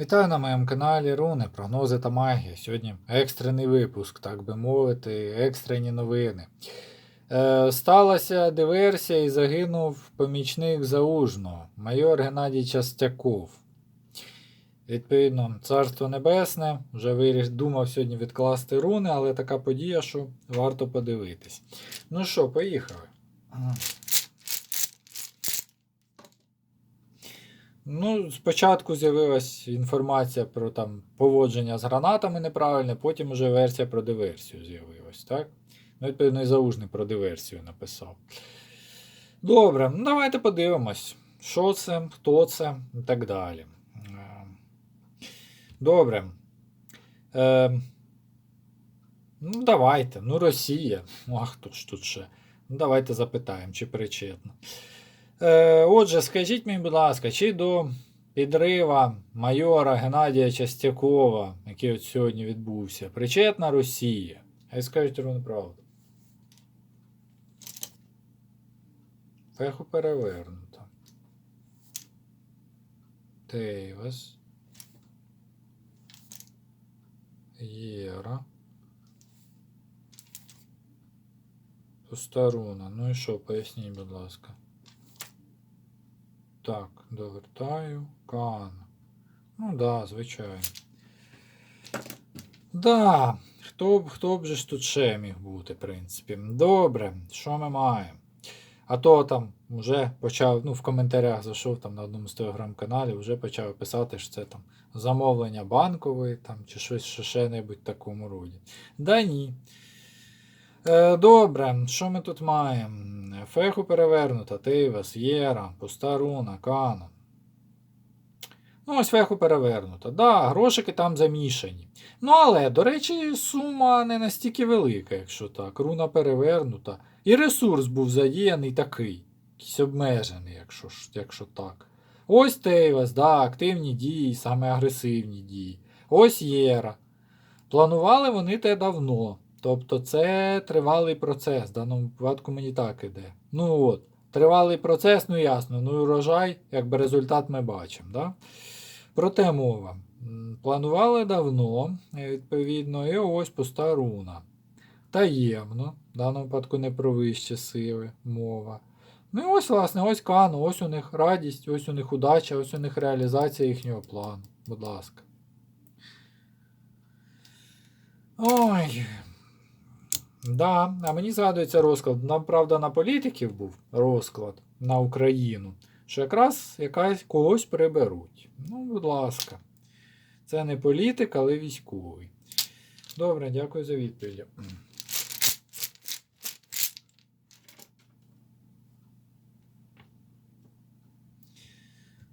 Вітаю на моєму каналі Руни, прогнози та магія. Сьогодні екстрений випуск, так би мовити, екстрені новини. Е, сталася диверсія і загинув помічник Заужного, майор Геннадій Частяков. Відповідно, Царство Небесне вже виріш, думав сьогодні відкласти руни, але така подія, що варто подивитись. Ну що, поїхали. Ну, спочатку з'явилась інформація про там поводження з гранатами неправильне, потім вже версія про диверсію з'явилась, так? Ну, відповідно, і заужний про диверсію написав. Добре, ну давайте подивимось, що це, хто це і так далі. Е, Добре. Е, ну, давайте. Ну, Росія. Ну, а хто ж тут ще? Ну, давайте запитаємо, чи причетно. Е, отже, скажіть мені, будь ласка, чи до підрива майора Геннадія Частякова, який от сьогодні відбувся, причетна Росія? Хай скажуть ровно правду. Феху перевернуто. Тейвас. Єра. Пуста Ну і що, поясніть, будь ласка. Так, довертаю. Кан. Ну да, звичайно. Да, хто б, хто б же ж тут ще міг бути, в принципі. Добре, що ми маємо? А то там вже почав, ну, в коментарях зайшов там на одному з телеграм-каналів, вже почав писати, що це там замовлення банкової там, чи щось ще, небудь такому роді. Да ні. Е, добре, що ми тут маємо? Феху перевернута, Тейвас, Єра, пуста руна, Кана. Ну, ось феху перевернута. Да, грошики там замішані. Ну, але, до речі, сума не настільки велика, якщо так. Руна перевернута. І ресурс був задіяний такий. Якийсь обмежений, якщо, якщо так. Ось Тейвас, да, активні дії, саме агресивні дії. Ось Єра. Планували вони те давно. Тобто це тривалий процес. В даному випадку мені так іде. Ну от, тривалий процес, ну ясно. Ну і урожай, якби результат ми бачимо. Да? Проте мова. Планували давно, е, відповідно, і ось пуста руна. Таємно, в даному випадку не про вищі сили мова. Ну і ось, власне, ось Кано, ось у них радість, ось у них удача, ось у них реалізація їхнього плану. Будь ласка. Ой. Да, а мені згадується розклад. Нам, правда, на політиків був розклад на Україну, що якраз якась когось приберуть. Ну, будь ласка. Це не політик, але військовий. Добре, дякую за відповідь.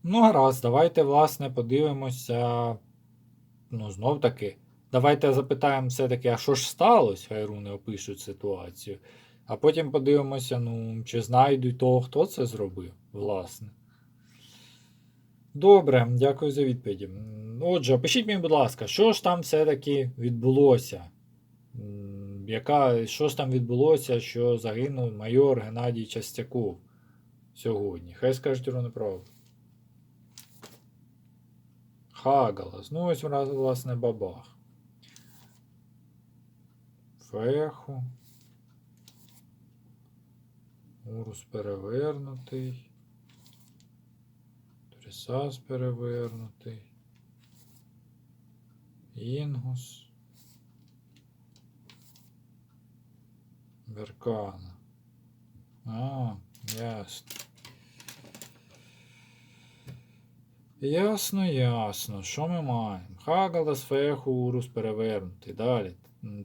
Ну, гаразд, давайте, власне, подивимося. Ну, знов таки. Давайте запитаємо все-таки, а що ж сталося, хай руни опишуть ситуацію. А потім подивимося, ну, чи знайдуть того, хто це зробив, власне. Добре, дякую за відповіді. Отже, пишіть мені, будь ласка, що ж там все-таки відбулося? Яка, що ж там відбулося, що загинув майор Геннадій Частяков сьогодні? Хай скажуть руни правду. Хагалас. Ну, ось власне бабах. Феху. Урус перевернутий. Трисас перевернутий. Інгус. Беркана. А, ясно. Ясно, ясно. Що ми маємо? Хагалас, Феху, Урус перевернутий. Далі.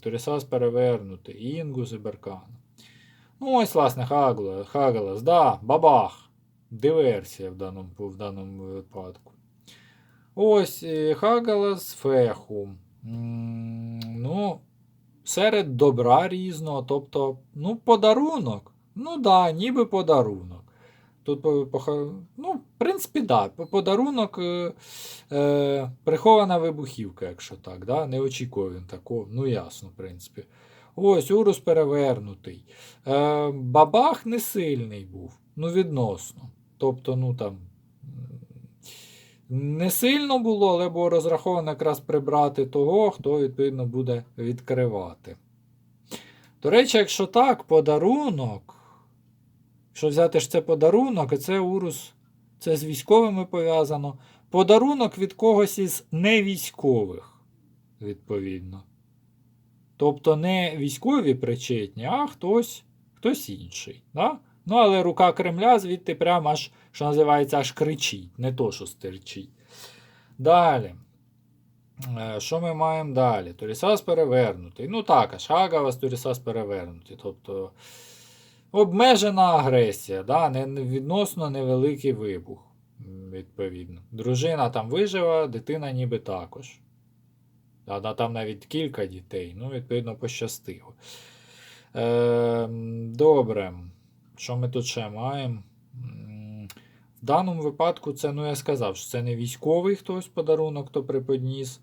Турісас перевернутий. Інгус і Беркана. Ну, ось, власне, Хагла- Хагалас. Да, бабах. Диверсія в даному, в даному випадку. Ось е, Хагалас, Феху. Ну, серед добра різного. Тобто, ну, подарунок. Ну да, ніби подарунок. Тут, ну, в принципі, да, подарунок е, е, прихована вибухівка, якщо так, да? не очікував він такого. Ну, ясно, в принципі. Ось Урус перевернутий. Е, бабах не сильний був, ну, відносно. Тобто, ну там. не сильно було, але було розраховано якраз прибрати того, хто, відповідно, буде відкривати. До речі, якщо так, подарунок. Якщо взяти ж це подарунок, і це урус, це з військовими пов'язано. Подарунок від когось із невійськових, відповідно. Тобто не військові причетні, а хтось, хтось інший. Да? Ну, але рука Кремля звідти прямо аж, що називається, аж кричить, не то, що стерчить. Далі. Е, Що ми маємо далі? Торісас перевернутий. Ну так, аж Хагавас Торісас перевернутий. Тобто обмежена агресія, да? не, відносно невеликий вибух, відповідно. Дружина там вижила, дитина ніби також. Да, там навіть кілька дітей, ну, відповідно, пощастило. Е, добре. Що ми тут ще маємо? В даному випадку це, ну я сказав, що це не військовий хтось подарунок, хто приподніс.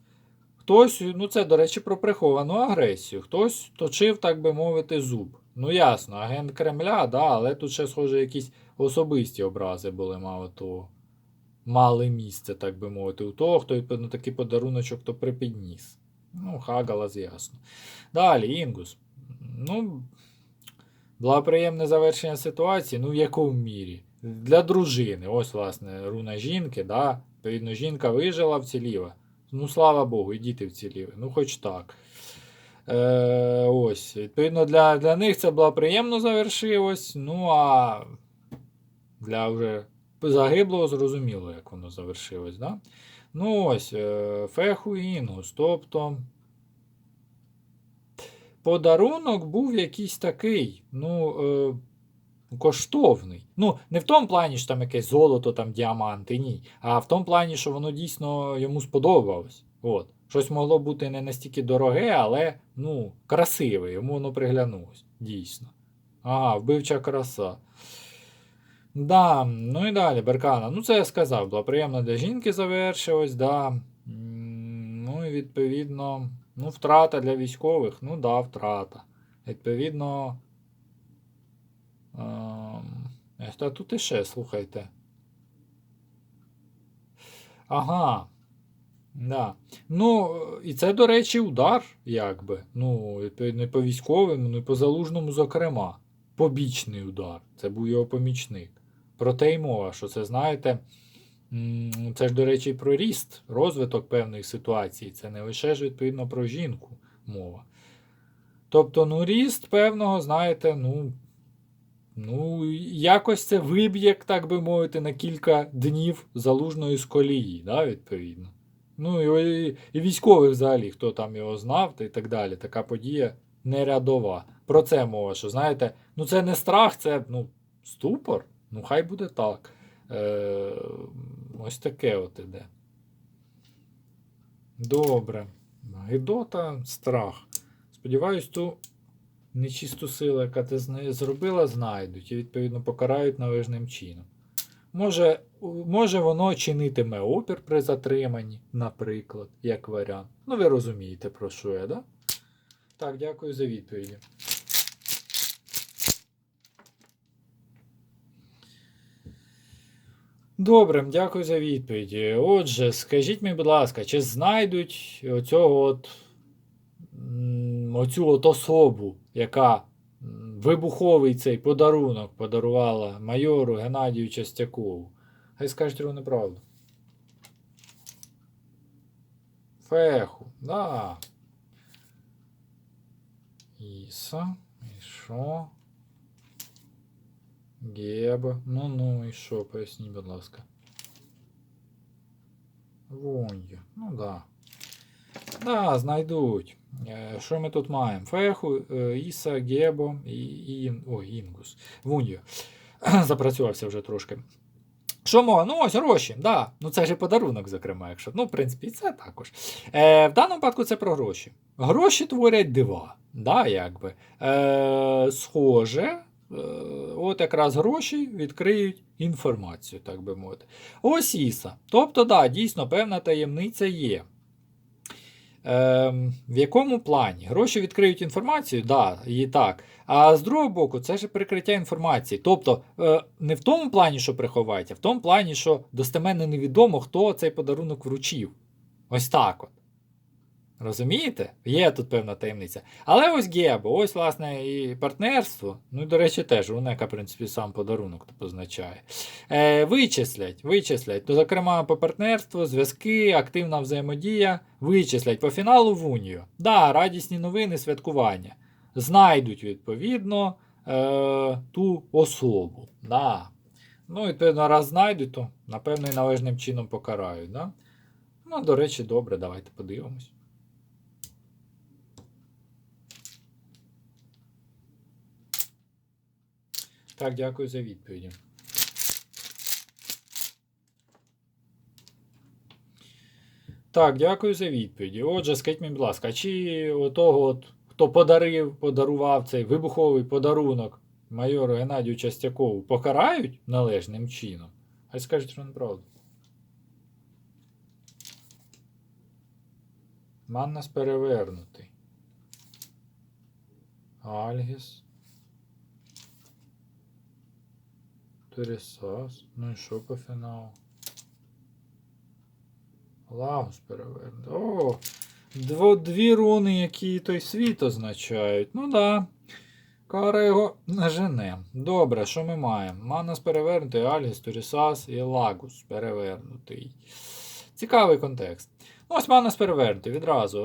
Хтось, ну це, до речі, про приховану агресію. Хтось точив, так би мовити, зуб. Ну ясно, агент Кремля, да, але тут ще, схоже, якісь особисті образи були мало того. Мали місце, так би мовити, у того, хто відповідно такий подаруночок то припідніс. Ну, Хагалас, ясно. Далі, Інгус. Ну, благоприємне завершення ситуації, ну в якому мірі? Для дружини. Ось, власне, руна жінки, да? Відповідно, жінка вижила, вціліла. Ну, слава Богу, і діти вціліли. Ну, хоч так. Е, ось. Відповідно, для, для них це благоприємно завершилось. Ну, а для вже загиблого зрозуміло, як воно завершилось. Да? Ну, ось, е, Феху Інгус. Тобто. Подарунок був якийсь такий, ну, е, коштовний. Ну, не в тому плані, що там якесь золото, там діаманти, ні. А в тому плані, що воно дійсно йому сподобалось. От. Щось могло бути не настільки дороге, але ну, красиве, йому воно приглянулось. Дійсно. Ага, вбивча краса. Да, ну і далі, Беркана. Ну, це я сказав, було приємно для жінки завершилось, да. Ну і відповідно, ну, втрата для військових, ну да, втрата. Відповідно. Та тут іще, слухайте. Ага. Да. Ну, і це, до речі, удар, якби. Ну, і по військовим, ну і по залужному, зокрема. Побічний удар. Це був його помічник. Про те й мова, що це, знаєте, це ж, до речі, про ріст, розвиток певних ситуацій. Це не лише ж, відповідно, про жінку мова. Тобто, ну, ріст певного, знаєте, ну. Ну, якось це виб'є, так би мовити, на кілька днів залужної з колії, да, відповідно. Ну, і, і військових взагалі, хто там його знав та і так далі. Така подія не рядова. Про це мова, що знаєте, ну це не страх, це ну, ступор. Ну, хай буде так. Е, ось таке от іде. Добре. Гидота, страх. Сподіваюсь, ту нечисту силу, яка ти зробила, знайдуть і, відповідно, покарають належним чином. Може, може воно чинитиме опір при затриманні, наприклад, як варіант. Ну, ви розумієте, про що я, да? Так, дякую за відповіді. Добре, дякую за відповіді. Отже, скажіть мені, будь ласка, чи знайдуть оцього от, оцю от особу, яка вибуховий цей подарунок подарувала майору Геннадію Частякову? Хай скажуть його неправду. Феху, да. Іса, і що? Геба. Ну ну і що, поясніть, будь ласка. Вонья. Ну да. Да, знайдуть. Е, Що ми тут маємо? Феху, е, Іса, Гебо і, і о, Інгус. Вуньо. Запрацювався вже трошки. Що мова? Ну ось гроші, да. Ну це ж подарунок, зокрема, якщо. Ну, в принципі, це також. Е, в даному випадку це про гроші. Гроші творять дива. Да, якби. Е, схоже, е, от якраз гроші відкриють інформацію, так би мовити. Ось Іса. Тобто, да, дійсно, певна таємниця є. Ем, в якому плані? Гроші відкриють інформацію? Да, і так. А з другого боку, це ж прикриття інформації. Тобто, е, не в тому плані, що приховають, а в тому плані, що достеменно невідомо, хто цей подарунок вручив. Ось так от. Розумієте? Є тут певна таємниця. Але ось Гебо, ось, власне, і партнерство. Ну до речі, теж яка, в принципі, сам подарунок позначає. Е, вичислять, вичислять. То, зокрема, по партнерству, зв'язки, активна взаємодія. Вичислять по фіналу в Унію. Да, радісні новини, святкування. Знайдуть, відповідно, е, ту особу. Да. Ну, відповідно, раз знайдуть, то, напевно, і належним чином покарають. Да? Ну, до речі, добре, давайте подивимось. Так, дякую за відповіді. Так, дякую за відповіді. Отже, скажіть мені, будь ласка, чи отого, от, хто подарив, подарував цей вибуховий подарунок майору Геннадію Частякову, покарають належним чином? Хай скажуть, що неправду. Маннас перевернутий. Альгіс. Тересас. Ну і що по фіналу? Лагус перевернути. О! Дво, дві руни, які той світ означають. Ну да. Кара його нажене. Добре, що ми маємо? Манас перевернутий, Альгіс, Турісас і Лагус перевернутий. Цікавий контекст. Ось Манас перевернутий відразу.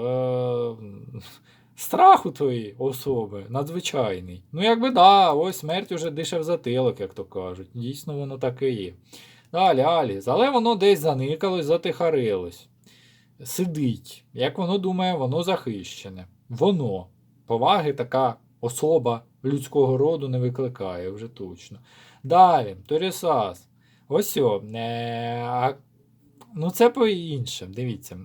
Страх у твоїй особи надзвичайний. Ну, якби да, ось смерть уже дише в затилок, як то кажуть. Дійсно, воно так і є. Далі, Аліс, але воно десь заникалось, затихарилось. Сидить. Як воно думає, воно захищене. Воно. Поваги така особа людського роду не викликає вже точно. Далі, Торісас. Ось о. Е, ну, це по-іншому, дивіться.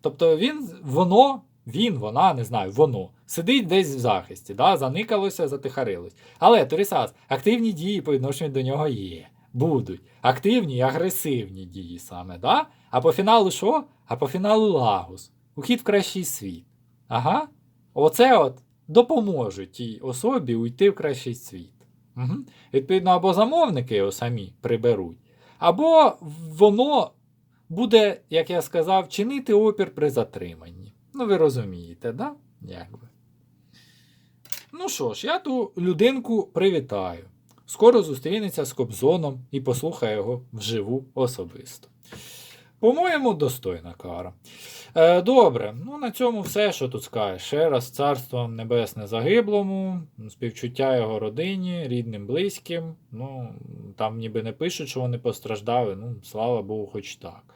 Тобто він, воно, він, вона, не знаю, воно. Сидить десь в захисті, да? заникалося, затихарилось. Але Торісас, активні дії по відношенню до нього є. Будуть. Активні і агресивні дії саме, да? А по фіналу що? А по фіналу Лагус. Ухід в кращий світ. Ага. Оце от допоможе тій особі уйти в кращий світ. Угу. Відповідно, або замовники його самі приберуть, або воно буде, як я сказав, чинити опір при затриманні. Ну, ви розумієте, да? Якби. Ну що ж, я ту людинку привітаю. Скоро зустрінеться з Кобзоном і послухає його вживу особисто. По-моєму, достойна кара. Е, добре, ну на цьому все, що тут скажеш. Ще раз царство небесне загиблому, співчуття його родині, рідним, близьким. Ну, там ніби не пишуть, що вони постраждали. Ну, слава Богу, хоч так.